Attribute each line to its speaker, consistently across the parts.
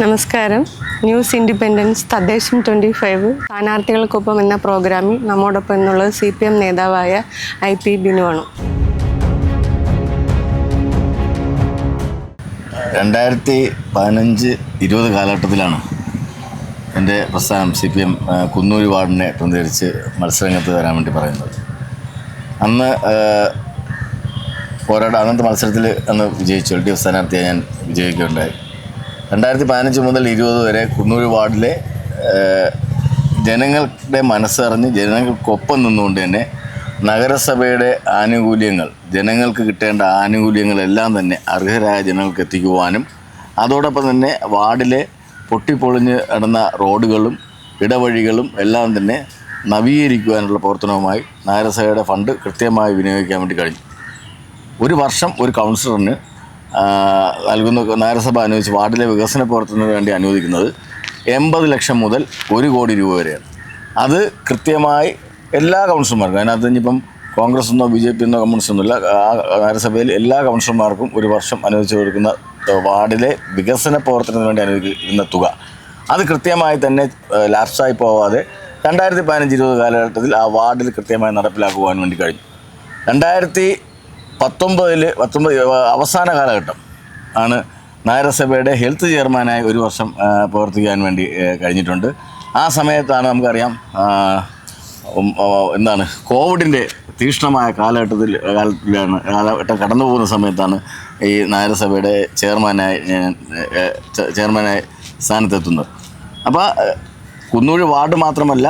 Speaker 1: നമസ്കാരം. News independence തദ്ദേശം twenty five സ്ഥാനാർത്ഥികൾക്കൊപ്പം എന്ന പ്രോഗ്രാമിൽ നമ്മോടൊപ്പം എന്നുള്ളത് സി പി എം നേതാവായ ഐ പി ബിനുവാണ്.
Speaker 2: രണ്ടായിരത്തി പതിനഞ്ച് ഇരുപത് കാലഘട്ടത്തിലാണ് എന്റെ പ്രസ്ഥാനം സി പി എം കുന്നൂര് വാർഡിനെ പ്രതികരിച്ച് മത്സരരംഗത്ത് വരാൻ വേണ്ടി പറയുന്നത്. അന്ന് പോരാട്ടം അന്നത്തെ മത്സരത്തിൽ അന്ന് വിജയിച്ചു. എൽ ഡി എഫ് സ്ഥാനാർത്ഥിയെ ഞാൻ വിജയിക്കുകയുണ്ടായി. രണ്ടായിരത്തി പതിനഞ്ച് മുതൽ ഇരുപത് വരെ കുന്നൂർ വാർഡിലെ ജനങ്ങളുടെ മനസ്സറിഞ്ഞ് ജനങ്ങൾക്കൊപ്പം നിന്നുകൊണ്ട് തന്നെ നഗരസഭയുടെ ആനുകൂല്യങ്ങൾ ജനങ്ങൾക്ക് കിട്ടേണ്ട ആനുകൂല്യങ്ങളെല്ലാം തന്നെ അർഹരായ ജനങ്ങൾക്ക് എത്തിക്കുവാനും അതോടൊപ്പം തന്നെ വാർഡിലെ പൊട്ടിപ്പൊളിഞ്ഞ് നടന്ന റോഡുകളും ഇടവഴികളും എല്ലാം തന്നെ നവീകരിക്കുവാനുള്ള പ്രവർത്തനവുമായി നഗരസഭയുടെ ഫണ്ട് കൃത്യമായി വിനിയോഗിക്കാൻ വേണ്ടി കഴിഞ്ഞു. ഒരു വർഷം ഒരു കൗൺസിലറിന് നൽകുന്ന നഗരസഭ അനുവദിച്ച് വാർഡിലെ വികസന പ്രവർത്തനത്തിന് വേണ്ടി അനുവദിക്കുന്നത് എൺപത് ലക്ഷം മുതൽ ഒരു കോടി രൂപ വരെയാണ്. അത് കൃത്യമായി എല്ലാ കൗൺസിലർമാർക്കും അതിനകത്ത് ഇനിയിപ്പം കോൺഗ്രസ് എന്നോ ബി ജെ പി എന്നോ കമ്മ്യൂണിസ്റ്റ് ഒന്നുമില്ല ആ നഗരസഭയിൽ എല്ലാ കൗൺസിലർമാർക്കും ഒരു വർഷം അനുവദിച്ച് കൊടുക്കുന്ന വാർഡിലെ വികസന പ്രവർത്തനത്തിന് വേണ്ടി അനുവദിക്കുന്ന തുക. അത് കൃത്യമായി തന്നെ ലാപ്സായി പോവാതെ രണ്ടായിരത്തി പതിനഞ്ച് ഇരുപത് കാലഘട്ടത്തിൽ ആ വാർഡിൽ കൃത്യമായി നടപ്പിലാക്കുവാൻ വേണ്ടി കഴിഞ്ഞു. രണ്ടായിരത്തി പത്തൊമ്പതിൽ പത്തൊമ്പത് അവസാന കാലഘട്ടം ആണ് നഗരസഭയുടെ ഹെൽത്ത് ചെയർമാനായി ഒരു വർഷം പ്രവർത്തിക്കാൻ വേണ്ടി കഴിഞ്ഞിട്ടുണ്ട്. ആ സമയത്താണ് നമുക്കറിയാം എന്താണ് കോവിഡിന്റെ തീക്ഷ്ണമായ കാലഘട്ടത്തിൽ കാലത്തിലാണ് കാലഘട്ടം കടന്നു പോകുന്ന സമയത്താണ് ഈ നഗരസഭയുടെ ചെയർമാനായി ചെയർമാനായി സ്ഥാനത്തെത്തുന്നത്. അപ്പോൾ കുന്നൂര് വാർഡ് മാത്രമല്ല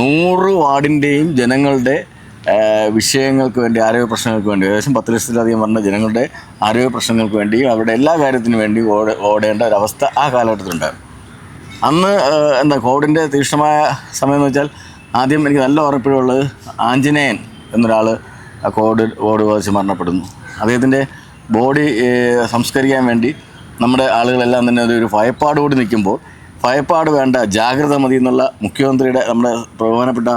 Speaker 2: നൂറ് വാർഡിന്റെയും ജനങ്ങളുടെ വിഷയങ്ങൾക്ക് വേണ്ടി ആരോഗ്യ പ്രശ്നങ്ങൾക്ക് വേണ്ടി ഏകദേശം പത്ത് ലക്ഷത്തിലധികം വരുന്ന ജനങ്ങളുടെ ആരോഗ്യ പ്രശ്നങ്ങൾക്ക് വേണ്ടി അവരുടെ എല്ലാ കാര്യത്തിനും വേണ്ടി ഓട ഓടേണ്ട ഒരവസ്ഥ ആ കാലഘട്ടത്തിലുണ്ടായിരുന്നു അന്ന് എന്താ കോവിഡിന്റെ തീക്ഷ്ണമായ സമയം എന്ന് വെച്ചാൽ ആദ്യം എനിക്ക് നല്ല ഉറപ്പിലുള്ളത് ആഞ്ജനേയൻ എന്നൊരാൾ കോവിഡ് കോവിഡ് ബാധിച്ച് മരണപ്പെടുന്നു. അദ്ദേഹത്തിന്റെ ബോഡി സംസ്കരിക്കാൻ വേണ്ടി നമ്മുടെ ആളുകളെല്ലാം തന്നെ ഒരു- ഭയപ്പാടുകൂടി നിൽക്കുമ്പോൾ ഭയപ്പാട് വേണ്ട ജാഗ്രത മതി എന്നുള്ള മുഖ്യമന്ത്രിയുടെ നമ്മുടെ ബഹുമാനപ്പെട്ട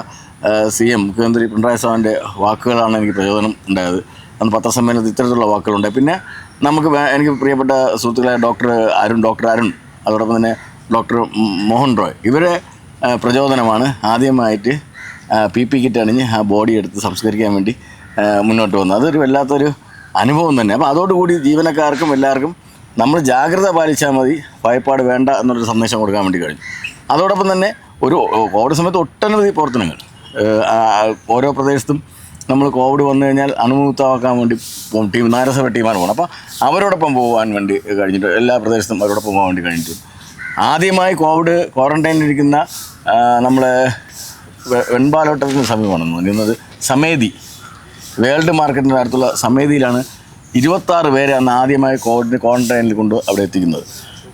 Speaker 2: സി എം മുഖ്യമന്ത്രി പിണറായി സാറിന്റെ വാക്കുകളാണ് എനിക്ക് പ്രചോദനം ഉണ്ടായത്. അന്ന് പത്രസമ്മേളനത്തിൽ ഇത്തരത്തിലുള്ള വാക്കുകളുണ്ട്. പിന്നെ നമുക്ക് എനിക്ക് പ്രിയപ്പെട്ട സുഹൃത്തുക്കളായ ഡോക്ടർ അരുൺ ഡോക്ടർ അരുൺ അതോടൊപ്പം തന്നെ ഡോക്ടർ മോഹൻ റോയ്. ഇവരെ പ്രചോദനമാണ് ആദ്യമായിട്ട് പി പി കിറ്റ് അണിഞ്ഞ് ആ ബോഡി എടുത്ത് സംസ്കരിക്കാൻ വേണ്ടി മുന്നോട്ട് വന്നത്. അതൊരു വല്ലാത്തൊരു അനുഭവം തന്നെ. അപ്പോൾ അതോടുകൂടി ജീവനക്കാർക്കും എല്ലാവർക്കും നമ്മൾ ജാഗ്രത പാലിച്ചാൽ മതി ഭയപ്പാട് വേണ്ട എന്നൊരു സന്ദേശം കൊടുക്കാൻ വേണ്ടി കഴിഞ്ഞു. അതോടൊപ്പം തന്നെ ഒരു കോവിഡ് സമയത്ത് ഒട്ടനവധി പ്രവർത്തനങ്ങൾ. ഓരോ പ്രദേശത്തും നമ്മൾ കോവിഡ് വന്നു കഴിഞ്ഞാൽ അണുമുക്തമാക്കാൻ വേണ്ടി ടീം നഗരസഭ ടീമാണ് പോകുന്നത് അപ്പോൾ അവരോടൊപ്പം പോകാൻ വേണ്ടി കഴിഞ്ഞിട്ട് എല്ലാ പ്രദേശത്തും അവരോടൊപ്പം പോകാൻ വേണ്ടി കഴിഞ്ഞിട്ടുണ്ട് ആദ്യമായി കോവിഡ് ക്വാറന്റൈനിലിരിക്കുന്ന നമ്മളെ വെൺപാലോട്ടത്തിന് സമീപമാണെന്ന് പറയുന്നത് സമേതി. വേൾഡ് മാർക്കറ്റിന്റെ അടുത്തുള്ള സമേതിയിലാണ് ഇരുപത്താറ് പേരെ അന്ന് ആദ്യമായി കോവിഡിന് ക്വാറന്റൈനിൽ കൊണ്ട് അവിടെ എത്തിക്കുന്നത്.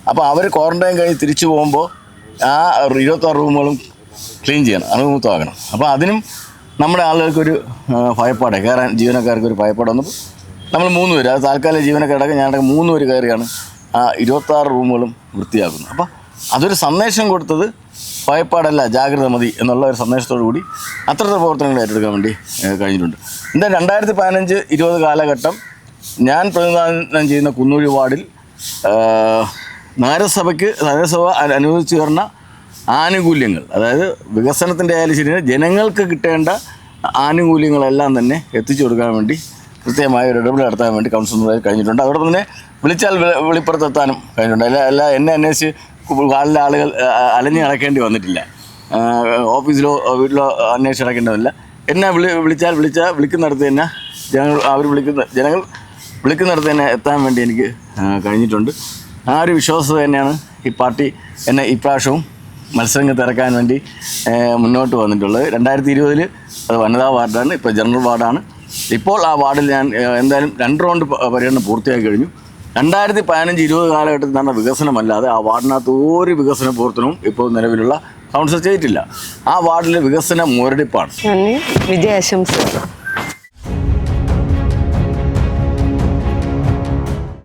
Speaker 2: അപ്പോൾ അവർ ക്വാറന്റൈൻ കഴിഞ്ഞ് തിരിച്ചു പോകുമ്പോൾ ആ ഇരുപത്താറ് റൂമുകളും ക്ലീൻ ചെയ്യണം അണുമുക്തമാക്കണം അപ്പോൾ അതിനും നമ്മുടെ ആളുകൾക്കൊരു ഭയപ്പാടെ കയറാൻ ജീവനക്കാർക്ക് ഒരു ഭയപ്പാട് വന്നപ്പോൾ നമ്മൾ മൂന്ന് പേര്. അത് താൽക്കാലിക ജീവനക്കാരൊക്കെ ഞാനടക്കം മൂന്ന് പേര് കയറിയാണ് ആ ഇരുപത്താറ് റൂമുകളും വൃത്തിയാക്കുന്നത്. അപ്പോൾ അതൊരു സന്ദേശം കൊടുത്തത് ഭയപ്പാടല്ല ജാഗ്രത മതി എന്നുള്ള ഒരു സന്ദേശത്തോടു കൂടി അത്തരത്തിലുള്ള പ്രവർത്തനങ്ങൾ ഏറ്റെടുക്കാൻ വേണ്ടി കഴിഞ്ഞിട്ടുണ്ട്. എന്താ രണ്ടായിരത്തി പതിനഞ്ച് ഇരുപത് കാലഘട്ടം ഞാൻ പ്രതിനിധാനം ചെയ്യുന്ന കുന്നൂഴി വാർഡിൽ നഗരസഭയ്ക്ക് നഗരസഭ അനുവദിച്ചു തരുന്ന ആനുകൂല്യങ്ങൾ. അതായത് വികസനത്തിന്റെ ആയാലും ശരി ജനങ്ങൾക്ക് കിട്ടേണ്ട ആനുകൂല്യങ്ങളെല്ലാം തന്നെ എത്തിച്ചു കൊടുക്കാൻ വേണ്ടി കൃത്യമായ ഒരു ഇടപെടൽ നടത്താൻ വേണ്ടി കൗൺസിലർ കഴിഞ്ഞിട്ടുണ്ട്. അതോടൊപ്പം തന്നെ വിളിച്ചാൽ വെളിപ്പുറത്തെത്താനും കഴിഞ്ഞിട്ടുണ്ട്. അല്ല അല്ല എന്നെ അന്വേഷിച്ച് വാളിലെ ആളുകൾ അലഞ്ഞു അലഞ്ഞ് നടക്കേണ്ടി വന്നിട്ടില്ല. ഓഫീസിലോ വീട്ടിലോ അന്വേഷിച്ച് നടക്കേണ്ടതില്ല. എന്നെ വിളി വിളിച്ചാൽ വിളിച്ചാൽ വിളിക്കുന്നിടത്ത് തന്നെ ജനങ്ങൾ അവർ വിളിക്കുന്ന ജനങ്ങൾ വിളിക്കുന്നിടത്ത് തന്നെ എത്താൻ വേണ്ടി എനിക്ക് കഴിഞ്ഞിട്ടുണ്ട്. ആ ഒരു വിശ്വാസത തന്നെയാണ് ഈ പാർട്ടി എന്നെ ഇപ്രാവശ്യവും മത്സരങ്ങൾക്ക് ഇറക്കാൻ വേണ്ടി മുന്നോട്ട് വന്നിട്ടുള്ളത്. രണ്ടായിരത്തി ഇരുപതിൽ അത് വനിതാ വാർഡാണ് ഇപ്പോൾ ജനറൽ വാർഡാണ്. ഇപ്പോൾ ആ വാർഡിൽ ഞാൻ എന്തായാലും രണ്ട് റൗണ്ട് പര്യടനം പൂർത്തിയാക്കി കഴിഞ്ഞു. രണ്ടായിരത്തി പതിനഞ്ച് ഇരുപത് കാലഘട്ടത്തിൽ നടന്ന വികസനമല്ലാതെ ആ വാർഡിനകത്ത് ഒരു വികസന പ്രവർത്തനവും ഇപ്പോൾ നിലവിലുള്ള കൗൺസിൽ ചെയ്തിട്ടില്ല. ആ വാർഡിലെ വികസന മുരടിപ്പാണ്.
Speaker 1: വിജയാശംസ